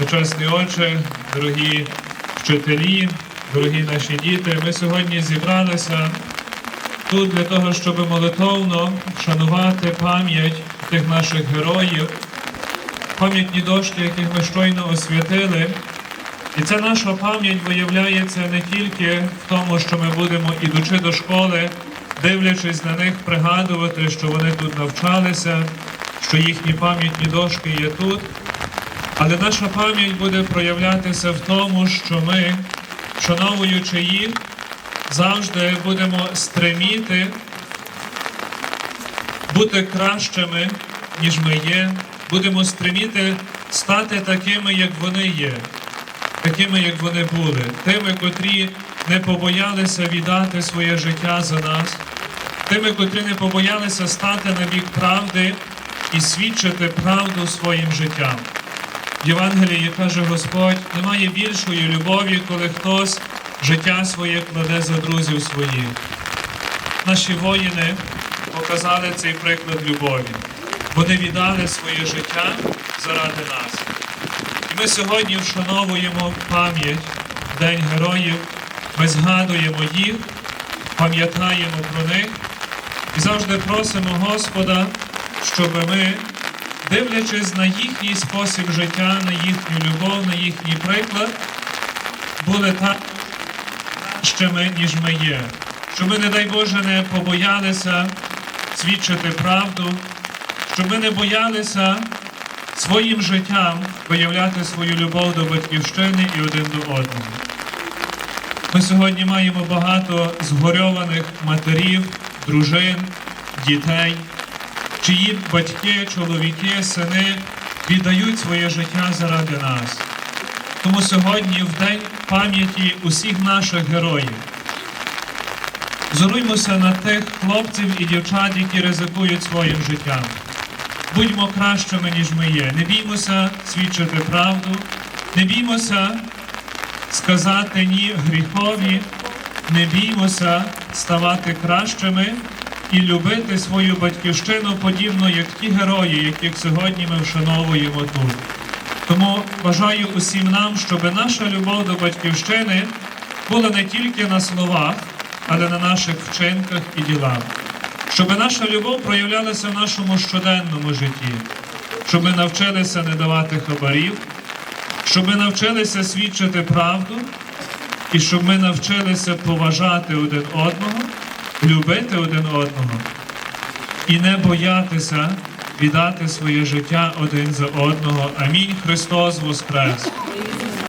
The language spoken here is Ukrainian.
Сучасний Отче, дорогі вчителі, дорогі наші діти, ми сьогодні зібралися тут для того, щоб молитовно шанувати пам'ять тих наших героїв, пам'ятні дошки, яких ми щойно освятили. І ця наша пам'ять виявляється не тільки в тому, що ми будемо, ідучи до школи, дивлячись на них, пригадувати, що вони тут навчалися, що їхні пам'ятні дошки є тут. Але наша пам'ять буде проявлятися в тому, що ми, вшановуючи їх, завжди будемо стреміти бути кращими, ніж ми є, будемо стреміти стати такими, як вони є, такими, як вони були, тими, котрі не побоялися віддати своє життя за нас, тими, котрі не побоялися стати на бік правди і свідчити правду своїм життям. Євангелії каже Господь, немає більшої любові, коли хтось життя своє кладе за друзів своїх. Наші воїни показали цей приклад любові. Вони віддали своє життя заради нас. І ми сьогодні вшановуємо пам'ять День героїв. Ми згадуємо їх, пам'ятаємо про них і завжди просимо Господа, щоб ми, дивлячись на їхній спосіб життя, на їхню любов, на їхній приклад, були так кращими, ніж ми є. Щоб ми, не дай Боже, не побоялися свідчити правду, щоб ми не боялися своїм життям виявляти свою любов до батьківщини і один до одного. Ми сьогодні маємо багато згорьованих матерів, дружин, дітей, чиї батьки, чоловіки, сини віддають своє життя заради нас. Тому сьогодні, в день пам'яті усіх наших героїв, зоруймося на тих хлопців і дівчат, які ризикують своїм життям. Будьмо кращими, ніж ми є. Не біймося свідчити правду, не біймося сказати ні гріхові, не біймося ставати кращими і любити свою батьківщину подібно, як ті герої, яких сьогодні ми вшановуємо тут. Тому бажаю усім нам, щоб наша любов до батьківщини була не тільки на словах, але на наших вчинках і ділах. Щоб наша любов проявлялася в нашому щоденному житті, щоб ми навчилися не давати хабарів, щоб ми навчилися свідчити правду, і щоб ми навчилися поважати один одного, любити один одного і не боятися віддати своє життя один за одного. Амінь. Христос Воскрес!